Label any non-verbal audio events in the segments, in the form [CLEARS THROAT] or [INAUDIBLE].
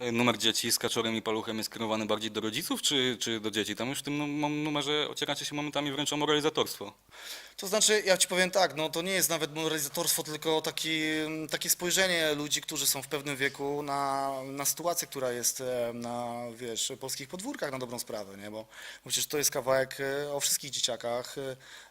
Numer dzieci z kaczorem i paluchem jest skierowany bardziej do rodziców czy, czy do dzieci? Tam już w tym num- numerze ocieracie się momentami wręcz o moralizatorstwo. To znaczy, ja ci powiem tak, no to nie jest nawet moralizatorstwo, tylko taki, takie spojrzenie ludzi, którzy są w pewnym wieku na, na sytuację, która jest e, na, wiesz, polskich podwórkach na dobrą sprawę, nie? Bo przecież to jest kawałek e, o wszystkich dzieciakach,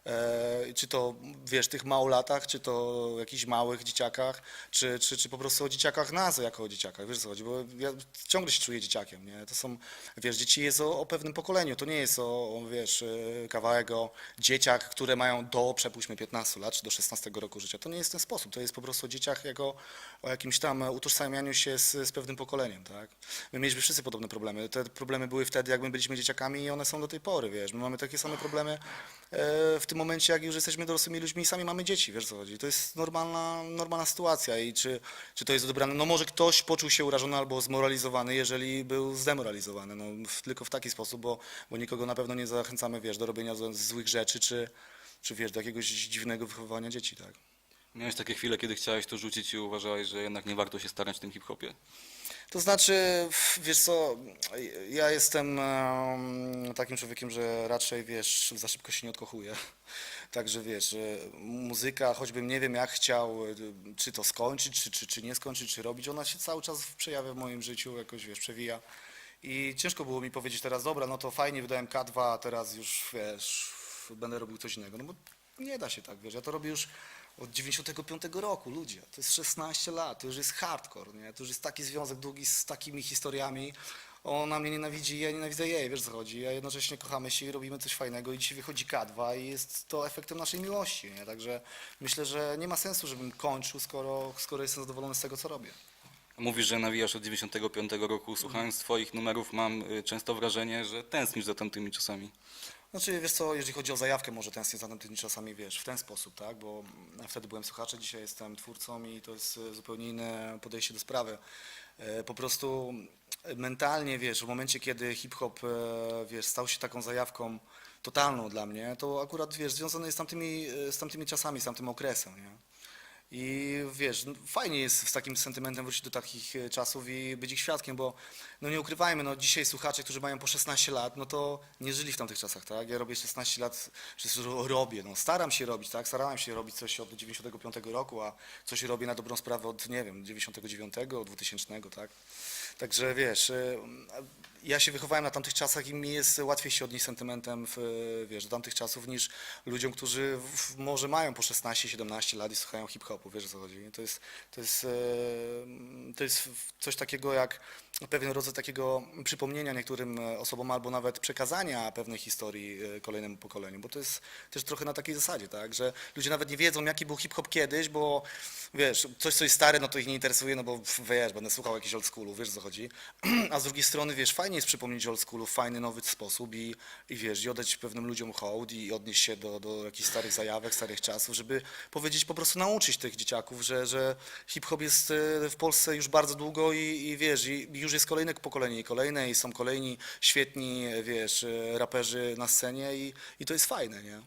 e, czy to, wiesz, tych małolatach, czy to jakichś małych dzieciakach, czy, czy, czy po prostu o dzieciakach nas jako o dzieciakach, wiesz co chodzi, bo ja ciągle się czuję dzieciakiem, nie? To są, wiesz, dzieci jest o, o pewnym pokoleniu, to nie jest o, wiesz, e, kawałek o dzieciach, które mają do, przepuśćmy, 15 lat, czy do 16 roku życia. To nie jest ten sposób, to jest po prostu o dzieciach jako o jakimś tam utożsamianiu się z, z pewnym pokoleniem, tak? My mieliśmy wszyscy podobne problemy. Te problemy były wtedy, jak my byliśmy dzieciakami i one są do tej pory, wiesz. My mamy takie same problemy e, w tym momencie, jak już jesteśmy dorosłymi ludźmi i sami mamy dzieci, wiesz co chodzi. To jest normalna, normalna sytuacja i czy, czy to jest odebrane, no może ktoś poczuł się urażony albo zmoralizowany, jeżeli był zdemoralizowany, no w, tylko w taki sposób, bo, bo nikogo na pewno nie zachęcamy, wiesz, do robienia złych rzeczy, czy, czy wiesz, do jakiegoś dziwnego wychowywania dzieci, tak. Miałeś takie chwile, kiedy chciałeś to rzucić i uważałeś, że jednak nie warto się starać w tym hip-hopie? To znaczy, wiesz co, ja jestem em, takim człowiekiem, że raczej, wiesz, za szybko się nie odkochuję. [LAUGHS] Także wiesz, że muzyka, choćbym nie wiem jak chciał, y, czy to skończyć, czy, czy, czy nie skończyć, czy robić, ona się cały czas przejawia w moim życiu, jakoś, wiesz, przewija. I ciężko było mi powiedzieć teraz, dobra, no to fajnie, wydałem K2, a teraz już, wiesz, będę robił coś innego. No bo nie da się tak, wiesz, ja to robię już od 95 roku, ludzie. To jest 16 lat, to już jest hardcore, nie? To już jest taki związek długi z takimi historiami. Ona mnie nienawidzi, ja nienawidzę jej, wiesz co chodzi. A jednocześnie kochamy się i robimy coś fajnego i dzisiaj wychodzi K2 i jest to efektem naszej miłości, nie? Także myślę, że nie ma sensu, żebym kończył, skoro, skoro jestem zadowolony z tego, co robię. Mówisz, że nawijasz od 95 roku. Słuchając twoich numerów mam y, często wrażenie, że tęsknisz za tamtymi czasami. Znaczy, wiesz co, jeżeli chodzi o zajawkę, może tęsknię za tymi czasami, wiesz, w ten sposób, tak, bo wtedy byłem słuchaczem, dzisiaj jestem twórcą i to jest e, zupełnie inne podejście do sprawy. E, Po prostu e, mentalnie, wiesz, w momencie, kiedy hip-hop, wiesz, stał się taką zajawką totalną dla mnie, to akurat, wiesz, związane jest z tamtymi, z tamtymi czasami, z tamtym okresem, nie? I wiesz, no, fajnie jest z takim sentymentem wrócić do takich e, czasów i być ich świadkiem, bo no nie ukrywajmy, no dzisiaj słuchacze, którzy mają po 16 lat, no to nie żyli w tamtych czasach, tak? Ja robię 16 lat, robię, no staram się robić, tak? Starałem się robić coś od 95 roku, a coś robię na dobrą sprawę od, nie wiem, 99, 2000, tak? Także wiesz, e, ja się wychowałem na tamtych czasach i mi jest łatwiej się odnieść sentymentem w, wiesz, do tamtych czasów niż ludziom, którzy w, może mają po 16-17 lat i słuchają hip-hopu, wiesz o co chodzi. To jest, to jest, to jest coś takiego jak pewien rodzaj takiego przypomnienia niektórym osobom albo nawet przekazania pewnej historii e, kolejnemu pokoleniu, bo to jest też trochę na takiej zasadzie, tak, że ludzie nawet nie wiedzą jaki był hip-hop kiedyś, bo wiesz, coś co jest stare, no to ich nie interesuje, no bo wiesz, będę słuchał jakichś old schoolów, wiesz o co chodzi, [CLEARS THROAT] a z drugiej strony, wiesz, fajnie jest przypomnieć old schoolu w fajny, nowy sposób i, i wiesz, i oddać pewnym ludziom hołd i odnieść się do, do jakichś starych zajawek, starych czasów, żeby powiedzieć, po prostu nauczyć tych dzieciaków, że, że hip-hop jest e, w Polsce już bardzo długo i, i wiesz, i już jest kolejne pokolenie i kolejne i są kolejni świetni, e, wiesz, e, raperzy na scenie i, i to jest fajne, nie?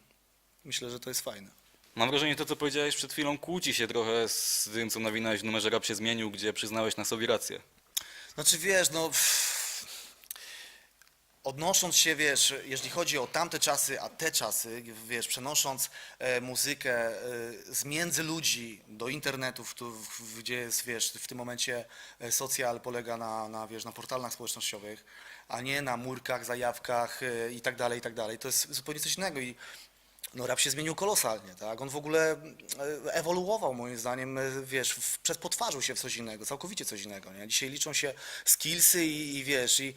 Myślę, że to jest fajne. Mam wrażenie, to co powiedziałeś przed chwilą kłóci się trochę z tym, co nawinąłeś w numerze Rap się zmienił, gdzie przyznałeś na sobie rację. Znaczy wiesz, no pff, odnosząc się, wiesz, jeżeli chodzi o tamte czasy, a te czasy, wiesz, przenosząc e, muzykę e, z między ludzi do internetu, gdzie jest, wiesz, w tym momencie e, socjal polega na, na, wiesz, na portalach społecznościowych, a nie na murkach, zajawkach i tak dalej, i tak dalej, to jest zupełnie coś innego i no rap się zmienił kolosalnie, tak? On w ogóle ewoluował moim zdaniem, wiesz, w, przepotwarzył się w coś innego, całkowicie coś innego, nie? Dzisiaj liczą się skillsy i, i wiesz, i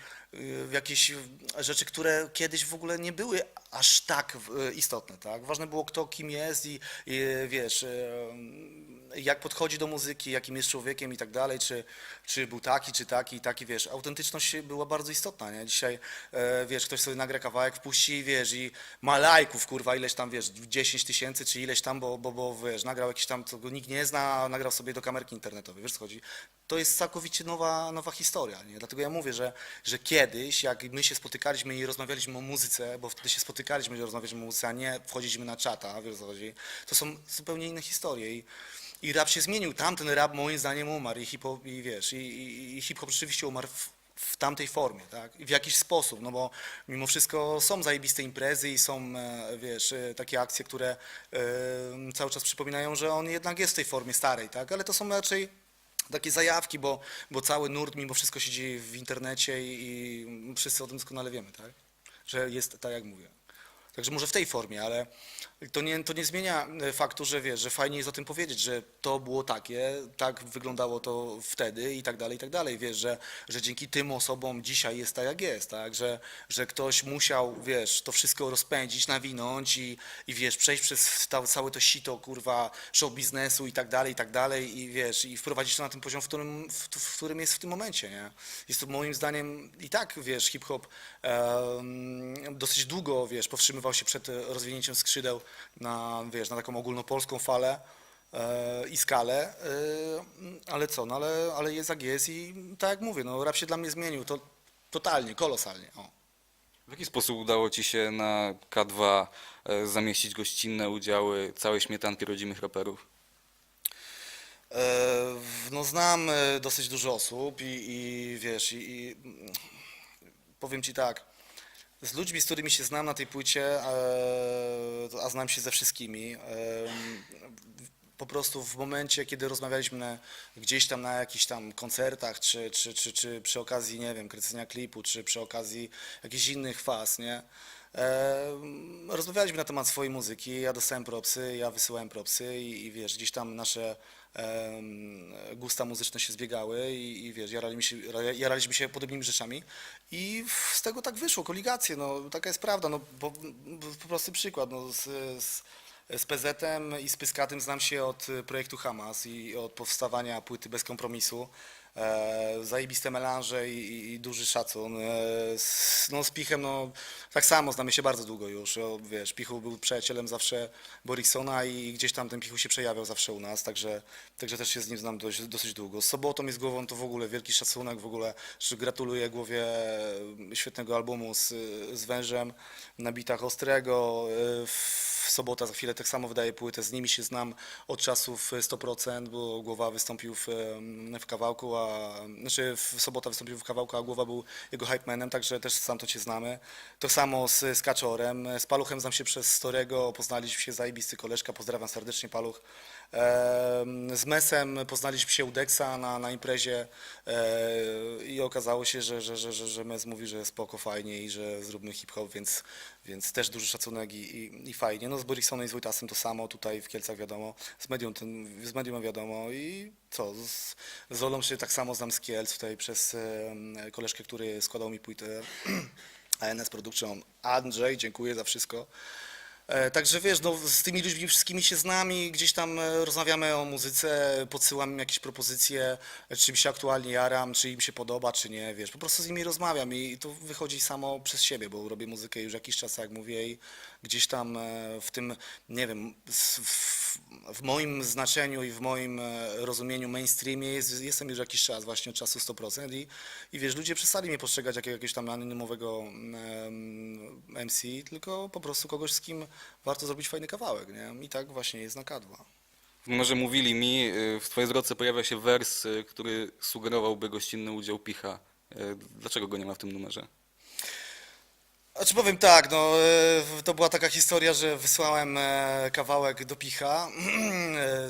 jakieś rzeczy, które kiedyś w ogóle nie były aż tak istotne, tak? Ważne było kto kim jest i, i wiesz, jak podchodzi do muzyki, jakim jest człowiekiem i tak dalej, czy, czy był taki, czy taki, taki, wiesz, autentyczność była bardzo istotna, nie? Dzisiaj, e, wiesz, ktoś sobie nagra kawałek, wpuści, wiesz, i ma lajków, kurwa, ileś tam, wiesz, 10 tysięcy, czy ileś tam, bo, bo, bo, wiesz, nagrał jakiś tam, co go nikt nie zna, a nagrał sobie do kamerki internetowej, wiesz, co chodzi? To jest całkowicie nowa, nowa historia, nie? Dlatego ja mówię, że, że kiedyś, jak my się spotykaliśmy i rozmawialiśmy o muzyce, bo wtedy się spotykaliśmy i rozmawialiśmy o muzyce, a nie wchodziliśmy na czata, wiesz, co chodzi? To są zupełnie inne historie i i rap się zmienił. Tamten rap moim zdaniem umarł i hip-hop, i wiesz, i, i, hip-hop rzeczywiście umarł w, w tamtej formie, tak? W jakiś sposób, no bo mimo wszystko są zajebiste imprezy i są, e, wiesz, e, takie akcje, które e, cały czas przypominają, że on jednak jest w tej formie starej, tak? Ale to są raczej takie zajawki, bo, bo cały nurt mimo wszystko się dzieje w internecie i, i wszyscy o tym doskonale wiemy, tak? Że jest tak, jak mówię. Także może w tej formie, ale to nie, to nie zmienia e, faktu, że wiesz, że fajnie jest o tym powiedzieć, że to było takie, tak wyglądało to wtedy i tak dalej, i tak dalej. Wiesz, że, że dzięki tym osobom dzisiaj jest tak, jak jest, tak? Że, że ktoś musiał, wiesz, to wszystko rozpędzić, nawinąć i, i wiesz, przejść przez ta, całe to sito, kurwa, show biznesu i tak dalej, i tak dalej i wiesz, i wprowadzić to na ten poziom, w którym, w, w którym jest w tym momencie, nie? Jest to moim zdaniem i tak, wiesz, hip-hop em, dosyć długo, wiesz, powstrzymywał się przed e, rozwinięciem skrzydeł na, wiesz, na taką ogólnopolską falę e, i skalę, e, ale co, no ale, ale jest jak jest i tak jak mówię, no rap się dla mnie zmienił, to totalnie, kolosalnie, o. W jaki sposób udało Ci się na K2 e, zamieścić gościnne udziały całej śmietanki rodzimych raperów? No znam dosyć dużo osób i, i wiesz, i, i powiem ci tak, z ludźmi, z którymi się znam na tej płycie, e, a znam się ze wszystkimi, po prostu w momencie, kiedy rozmawialiśmy gdzieś tam na jakichś tam koncertach, czy, czy, czy, czy przy okazji, nie wiem, kręcenia klipu, czy przy okazji jakichś innych faz, nie? Rozmawialiśmy na temat swojej muzyki, ja dostałem propsy, ja wysyłałem propsy i, i wiesz, gdzieś tam nasze gusta muzyczne się zbiegały i, i wiesz, jaraliśmy się, jaraliśmy się podobnymi rzeczami i z tego tak wyszło, koligacje, no taka jest prawda, no bo, po prosty przykład, no z, z, z PZ-em i z Pyskatym znam się od y, projektu Hamas i od powstawania płyty Bez Kompromisu. E, zajebiste melanże i, i, duży szacun. E, z, no z Pichem, no tak samo, znamy się bardzo długo już. Wiesz, Pichu był przyjacielem zawsze Borisona i gdzieś tam ten Pichu się przejawiał zawsze u nas, także, także też się z nim znam dość, dosyć długo. Z Sobotą z Głową to w ogóle wielki szacunek, w ogóle gratuluję Głowie świetnego albumu z, z Wężem na bitach Ostrego. E, w Sobota za chwilę tak samo wydaje płytę, z nimi się znam od czasów 100%, bo Głowa wystąpił w, w kawałku, a znaczy w Sobota wystąpił w kawałku, a Głowa był jego hype manem, także też sam to cię znamy. To samo z, z Kaczorem, z Paluchem znam się przez Storego, poznaliśmy się, zajebisty koleżka, pozdrawiam serdecznie Paluch. Z Mesem poznaliśmy się u Dexa na, na imprezie e, i okazało się, że, że, że, że, że Mes mówi, że spoko, fajnie i że zróbmy hip-hop, więc, więc też duży szacunek i, i, i fajnie. No z Borisonem i z Wojtasem to samo, tutaj w Kielcach wiadomo, z Medium, ten, z Medium wiadomo i co, z, z Olą się tak samo znam z Kielc, tutaj przez koleżkę, który składał mi płytę [CLEARS THROAT] ANS Production, Andrzej, dziękuję za wszystko. E, Także wiesz, no, z tymi ludźmi wszystkimi się znam i gdzieś tam e, rozmawiamy o muzyce, podsyłam im jakieś propozycje, czy mi się aktualnie jaram, czy im się podoba, czy nie, wiesz, po prostu z nimi rozmawiam i to wychodzi samo przez siebie, bo robię muzykę już jakiś czas, jak mówię, i gdzieś tam e, w tym, nie wiem, w, w moim znaczeniu i w moim rozumieniu mainstreamie jest, jestem już jakiś czas, właśnie od czasu 100% i, i wiesz, ludzie przestali mnie postrzegać jako jakiegoś tam anonimowego MC, tylko po prostu kogoś, z kim warto zrobić fajny kawałek, nie? I tak właśnie jest na K2. W numerze mówili mi, y, w Twojej zwrotce pojawia się wers, y, który sugerowałby gościnny udział Picha. Y, Dlaczego go nie ma w tym numerze? Znaczy powiem tak, no e, to była taka historia, że wysłałem e, kawałek do Picha, [CLEARS THROAT] e,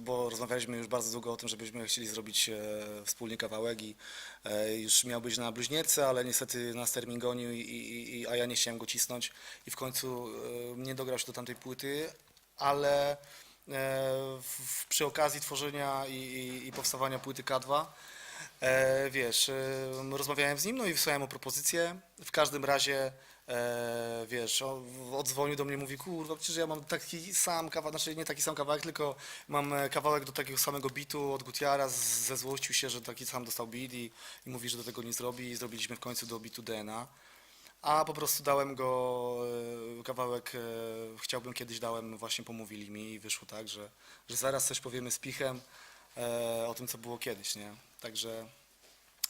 bo rozmawialiśmy już bardzo długo o tym, żebyśmy chcieli zrobić wspólnie kawałek i już miał być na bluźnierce, ale niestety nas termin gonił, i, i, a ja nie chciałem go cisnąć i w końcu nie dograł się do tamtej płyty, ale przy okazji tworzenia i, i, i powstawania płyty K2 E, wiesz, e, rozmawiałem z nim, no i wysłałem mu propozycję. W każdym razie, e, wiesz, on odzwonił do mnie, mówi, kurwa, przecież ja mam taki sam kawałek, znaczy nie taki sam kawałek, tylko mam e, kawałek do takiego samego bitu od Gutiara, zezłościł się, że taki sam dostał beat i, i mówi, że do tego nie zrobi i zrobiliśmy w końcu do bitu DNA. A po prostu dałem go e, kawałek, e, chciałbym kiedyś dałem, właśnie pomówili mi i wyszło tak, że, że zaraz coś powiemy z Pichem o tym, co było kiedyś, nie? Także,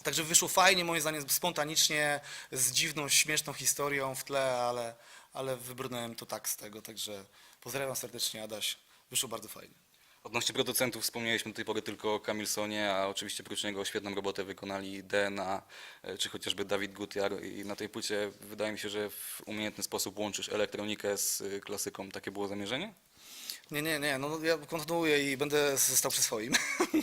także wyszło fajnie, moim zdaniem spontanicznie, z dziwną, śmieszną historią w tle, ale, ale wybrnąłem to tak z tego, także pozdrawiam serdecznie Adaś, wyszło bardzo fajnie. Odnośnie producentów wspomnieliśmy do tej pory tylko o Kamilsonie, a oczywiście prócz niego świetną robotę wykonali DNA, e, czy chociażby Dawid Gutiar i na tej płycie wydaje mi się, że w umiejętny sposób łączysz elektronikę z y, klasyką. Takie było zamierzenie? Nie, nie, nie, no ja kontynuuję i będę został przy swoim,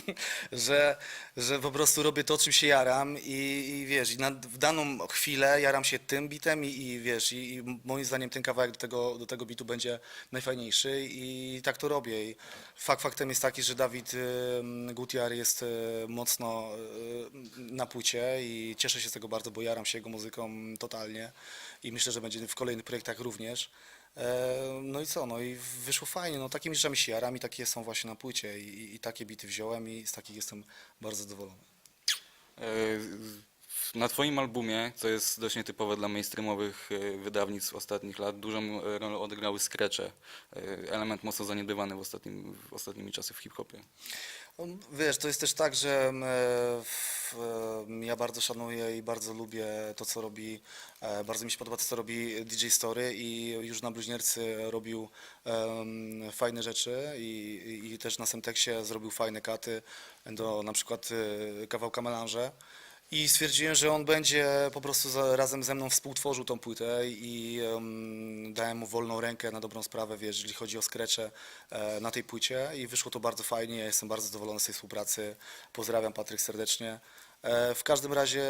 [LAUGHS] że, że po prostu robię to, czym się jaram i, i wiesz, i na, w daną chwilę jaram się tym bitem i, i wiesz, i, i moim zdaniem ten kawałek do tego, do tego bitu będzie najfajniejszy i tak to robię. I fakt faktem jest taki, że Dawid Gutiar jest y, mocno y, na płycie i cieszę się z tego bardzo, bo jaram się jego muzyką totalnie i myślę, że będzie w kolejnych projektach również. E, No i co, no i wyszło fajnie, no takimi rzeczami się jaram i takie są właśnie na płycie i, i- i takie bity wziąłem i z takich jestem bardzo zadowolony. Na Twoim albumie, co jest dość nietypowe dla mainstreamowych e, wydawnictw ostatnich lat, dużą e, rolę odegrały skrecze. E, Element mocno zaniedbywany w, ostatnim, w ostatnimi czasy w hip-hopie. Wiesz, to jest też tak, że ja bardzo szanuję i bardzo lubię to, co robi, bardzo mi się podoba to, co robi DJ Story i już na Bluźniercy robił fajne rzeczy i, i, też na Semteksie zrobił fajne katy do na przykład kawałka Melange. I stwierdziłem, że on będzie po prostu razem ze mną współtworzył tą płytę i em, dałem mu wolną rękę na dobrą sprawę, wiesz, jeżeli chodzi o skrecze e, na tej płycie i wyszło to bardzo fajnie, jestem bardzo zadowolony z tej współpracy, pozdrawiam Patryk serdecznie. E, w każdym razie,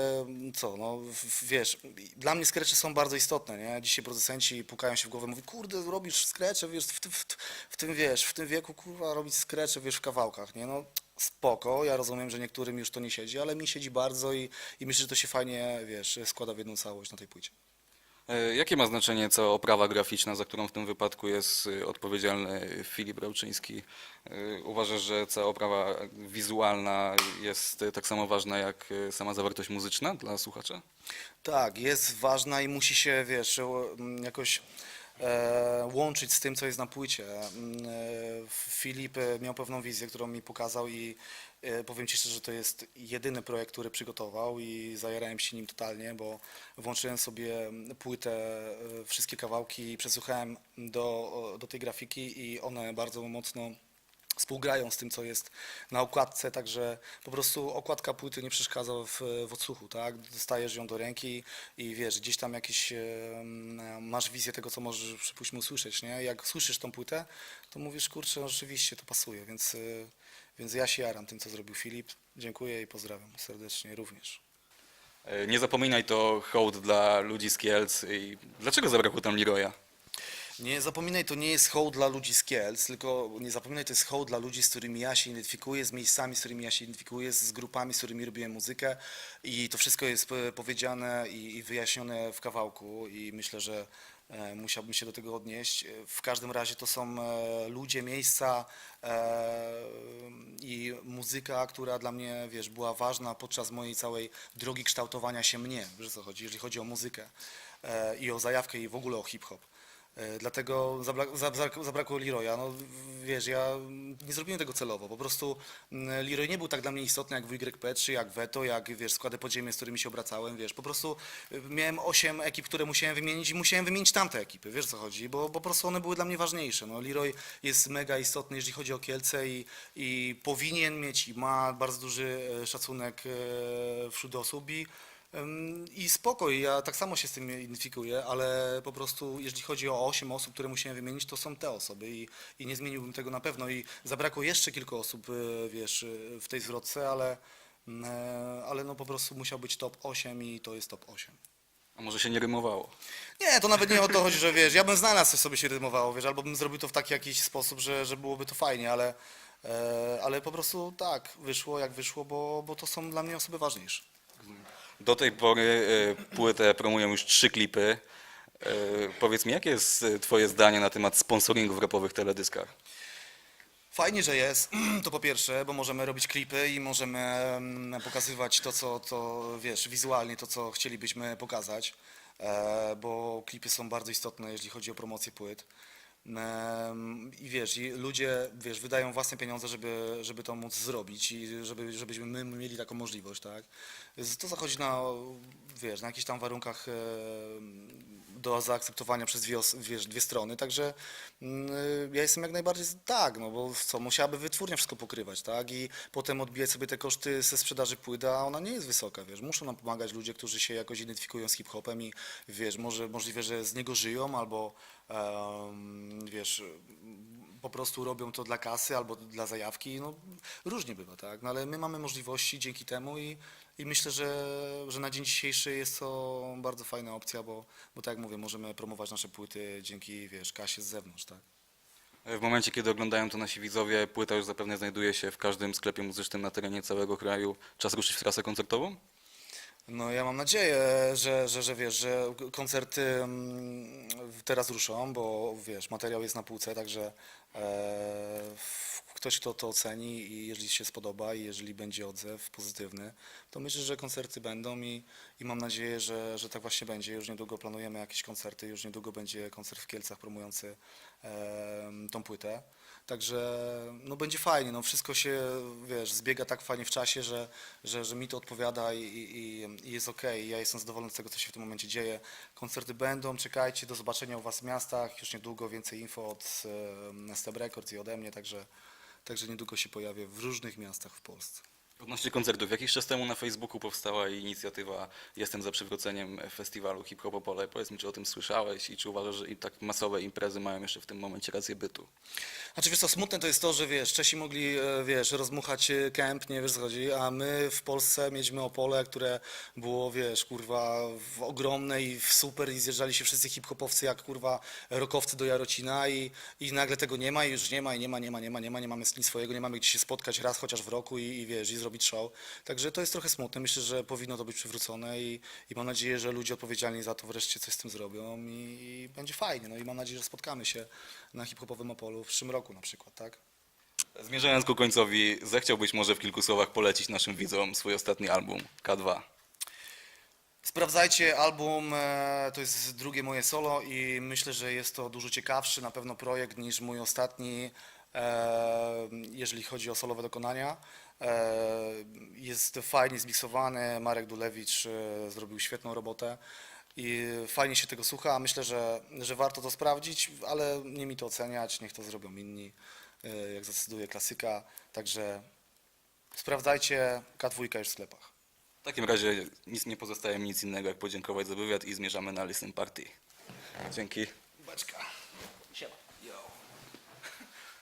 co, no wiesz, dla mnie skrecze są bardzo istotne, nie? Dzisiaj producenci pukają się w głowę, mówią, kurde, robisz skrecze, wiesz, w, w, w tym, wiesz, w tym wieku, kurwa, robić skrecze, wiesz, w kawałkach, nie? No, spoko, ja rozumiem, że niektórym już to nie siedzi, ale mi siedzi bardzo i, i myślę, że to się fajnie, wiesz, składa w jedną całość na tej płycie. E, Jakie ma znaczenie co oprawa graficzna, za którą w tym wypadku jest y, odpowiedzialny Filip Rauczyński? Y, Uważasz, że cała oprawa wizualna jest y, tak samo ważna jak y, sama zawartość muzyczna dla słuchacza? Tak, jest ważna i musi się, wiesz, jakoś e, łączyć z tym, co jest na płycie. E, Filip e, miał pewną wizję, którą mi pokazał i e, powiem Ci szczerze, że to jest jedyny projekt, który przygotował i zajarałem się nim totalnie, bo włączyłem sobie płytę, e, wszystkie kawałki i przesłuchałem do, do tej grafiki i one bardzo mocno współgrają z tym, co jest na okładce, także po prostu okładka płyty nie przeszkadza w, w odsłuchu, tak? Dostajesz ją do ręki i wiesz, gdzieś tam jakieś masz wizję tego, co możesz, przypuśćmy, usłyszeć, nie? Jak słyszysz tą płytę, to mówisz, kurczę, no rzeczywiście to pasuje, więc, y, więc ja się jaram tym, co zrobił Filip. Dziękuję i pozdrawiam serdecznie również. E, Nie zapominaj to hołd dla ludzi z Kielc i dlaczego zabrakło tam Leroya? Nie zapominaj, to nie jest hołd dla ludzi z Kielc, tylko nie zapominaj, to jest hołd dla ludzi, z którymi ja się identyfikuję, z miejscami, z którymi ja się identyfikuję, z grupami, z którymi robiłem muzykę i to wszystko jest e, powiedziane i, i wyjaśnione w kawałku i myślę, że e, musiałbym się do tego odnieść. W każdym razie to są e, ludzie, miejsca i muzyka, która dla mnie, wiesz, była ważna podczas mojej całej drogi kształtowania się mnie, wiesz co chodzi, jeżeli chodzi o muzykę i o zajawkę i w ogóle o hip-hop. E, Dlatego zabra- zabra- zabrakło Leroya. No, w- wiesz, ja nie zrobiłem tego celowo. Po prostu mm, Leroy nie był tak dla mnie istotny jak WYP, czy jak Veto, jak wiesz, składy podziemie, z którymi się obracałem. Wiesz, po prostu y, miałem osiem ekip, które musiałem wymienić i musiałem wymienić tamte ekipy. Wiesz co chodzi? Bo po prostu one były dla mnie ważniejsze. No, Leroy jest mega istotny, jeżeli chodzi o Kielce i, i powinien mieć i ma bardzo duży e, szacunek e, wśród osób i I spoko, i ja tak samo się z tym identyfikuję, ale po prostu jeżeli chodzi o 8 osób, które musiałem wymienić, to są te osoby i, i nie zmieniłbym tego na pewno. I zabrakło jeszcze kilku osób, y, wiesz, y, w tej zwrotce, ale, mm, e, ale no po prostu musiał być top 8 i to jest top 8. A może się nie rymowało? Nie, to nawet nie o to chodzi, że wiesz, ja bym znalazł, co sobie się rymowało, wiesz, albo bym zrobił to w taki jakiś sposób, że, że byłoby to fajnie, ale, e, ale po prostu tak, wyszło jak wyszło, bo, bo to są dla mnie osoby ważniejsze. Do tej pory e, płytę promują już trzy klipy. E, Powiedz mi, jakie jest e, twoje zdanie na temat sponsoringu w rapowych teledyskach? Fajnie, że jest, [CLEARS THROAT] to po pierwsze, bo możemy robić klipy i możemy mm, pokazywać to, co, to wiesz, wizualnie to, co chcielibyśmy pokazać, bo klipy są bardzo istotne, jeżeli chodzi o promocję płyt. I wiesz, ludzie, wiesz, wydają własne pieniądze, żeby, żeby to móc zrobić i żeby, żebyśmy my mieli taką możliwość, tak? To zachodzi na, wiesz, na jakichś tam warunkach do zaakceptowania przez dwie, wiesz, dwie strony, także mm, y, ja jestem jak najbardziej tak, no bo co, musiałaby wytwórnia wszystko pokrywać, tak, i potem odbijać sobie te koszty ze sprzedaży płyt, a ona nie jest wysoka, wiesz, muszą nam pomagać ludzie, którzy się jakoś identyfikują z hip-hopem i wiesz, może możliwe, że z niego żyją, albo em, wiesz, po prostu robią to dla kasy albo dla zajawki, no różnie bywa, tak, no ale my mamy możliwości dzięki temu i, i myślę, że, że na dzień dzisiejszy jest to bardzo fajna opcja, bo, bo tak jak mówię, możemy promować nasze płyty dzięki, wiesz, kasie z zewnątrz, tak. W momencie, kiedy oglądają to nasi widzowie, płyta już zapewne znajduje się w każdym sklepie muzycznym na terenie całego kraju. Czas ruszyć w trasę koncertową? No ja mam nadzieję, że, że, że wiesz, że koncerty mm, teraz ruszą, bo wiesz, materiał jest na półce, także e, ktoś kto to oceni i jeżeli się spodoba i jeżeli będzie odzew pozytywny, to myślę, że koncerty będą i, i mam nadzieję, że, że tak właśnie będzie. Już niedługo planujemy jakieś koncerty, już niedługo będzie koncert w Kielcach promujący e, tą płytę. Także no będzie fajnie, no wszystko się, wiesz, zbiega tak fajnie w czasie, że, że, że mi to odpowiada i, i, i jest okej. Ja jestem zadowolony z tego, co się w tym momencie dzieje. Koncerty będą, czekajcie, do zobaczenia u Was w miastach. Już niedługo więcej info od e, Step Records i ode mnie, także, także niedługo się pojawię w różnych miastach w Polsce. Odnośnie koncertów, jakiś czas temu na Facebooku powstała inicjatywa Jestem za przywróceniem festiwalu Hip Hop Opole. Powiedz mi, czy o tym słyszałeś i czy uważasz, że tak masowe imprezy mają jeszcze w tym momencie rację bytu? Znaczy wiesz co, smutne to jest to, że wiesz, Czesi mogli, e, wiesz, rozmuchać e, kemp, nie wiesz chodzi, a my w Polsce mieliśmy Opole, które było, wiesz, kurwa, ogromne i super i zjeżdżali się wszyscy hip-hopowcy jak, kurwa, rokowcy do Jarocina i, i nagle tego nie ma i już nie ma i nie ma, nie ma, nie ma, nie ma, nie mamy nic swojego, nie mamy gdzie się spotkać raz chociaż w roku i, i wiesz, i show. Także to jest trochę smutne, myślę, że powinno to być przywrócone i, i mam nadzieję, że ludzie odpowiedzialni za to wreszcie coś z tym zrobią i, i będzie fajnie, no i mam nadzieję, że spotkamy się na hip-hopowym Opolu w przyszłym roku na przykład, tak? Zmierzając ku końcowi, zechciałbyś może w kilku słowach polecić naszym widzom swój ostatni album, K2. Sprawdzajcie album, e, to jest drugie moje solo i myślę, że jest to dużo ciekawszy na pewno projekt niż mój ostatni, e, jeżeli chodzi o solowe dokonania. E, Jest fajnie zmiksowany, Marek Dulewicz e, zrobił świetną robotę i fajnie się tego słucha. Myślę, że, że warto to sprawdzić, ale nie mi to oceniać, niech to zrobią inni, e, jak zdecyduje klasyka. Także sprawdzajcie, K2 już w sklepach. W takim razie nic nie pozostaje mi nic innego jak podziękować za wywiad i zmierzamy na Listen Party. Dzięki. Beczka.